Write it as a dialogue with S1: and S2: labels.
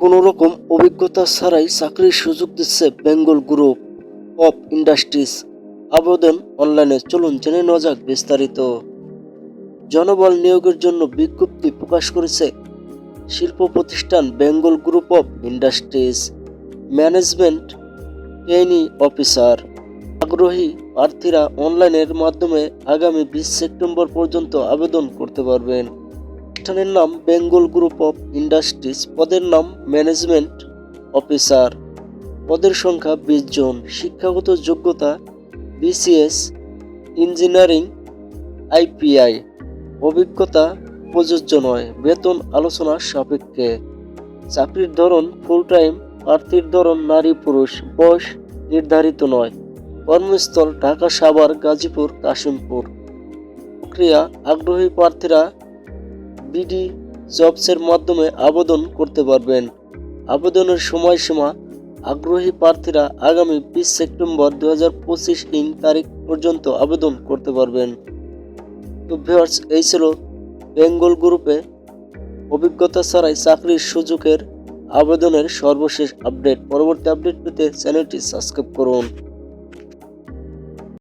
S1: কোনো রকম অভিজ্ঞতা ছাড়াই চাকরির সুযোগ দিচ্ছে বেঙ্গল গ্রুপ অফ ইন্ডাস্ট্রিজ। আবেদন অনলাইনে, চলুন জেনে নেওয়া যাক বিস্তারিত। জনবল নিয়োগের জন্য বিজ্ঞপ্তি প্রকাশ করেছে শিল্প প্রতিষ্ঠান Bengal group of industries. Management trainee officer. আগ্রহী প্রার্থীরা অনলাইনের মাধ্যমে আগামী বিশ সেপ্টেম্বর পর্যন্ত আবেদন করতে পারবেন। প্রতিষ্ঠানের নাম বেঙ্গল গ্রুপ অফ ইন্ডাস্ট্রিজ। পদের নাম ম্যানেজমেন্ট অফিসার। পদের সংখ্যা বিশ জন। শিক্ষাগত যোগ্যতা বিসিএস, ইঞ্জিনিয়ারিং, আইপিআই। অভিজ্ঞতা প্রযোজ্য নয়। বেতন আলোচনা সাপেক্ষে। চাকরির ধরন ফুল টাইম প্রার্থীর ধরন নারী পুরুষ। বয়স নির্ধারিত নয়। কর্মস্থল ঢাকা সাভার, গাজীপুর, কাশিমপুর। প্রক্রিয়া, আগ্রহী প্রার্থীরা বিডি জবসের মাধ্যমে আবেদন করতে পারবেন। আবেদনের সময়সীমা আগ্রহী প্রার্থীরা আগামী বিশ সেপ্টেম্বর দু হাজার পঁচিশ ইং তারিখ পর্যন্ত আবেদন করতে পারবেন। তো ভিউয়ার্স, এই ছিল বেঙ্গল গ্রুপে অভিজ্ঞতা ছাড়াই চাকরির সুযোগের আবেদনের সর্বশেষ আপডেট। পরবর্তী আপডেট পেতে চ্যানেলটি সাবস্ক্রাইব করুন।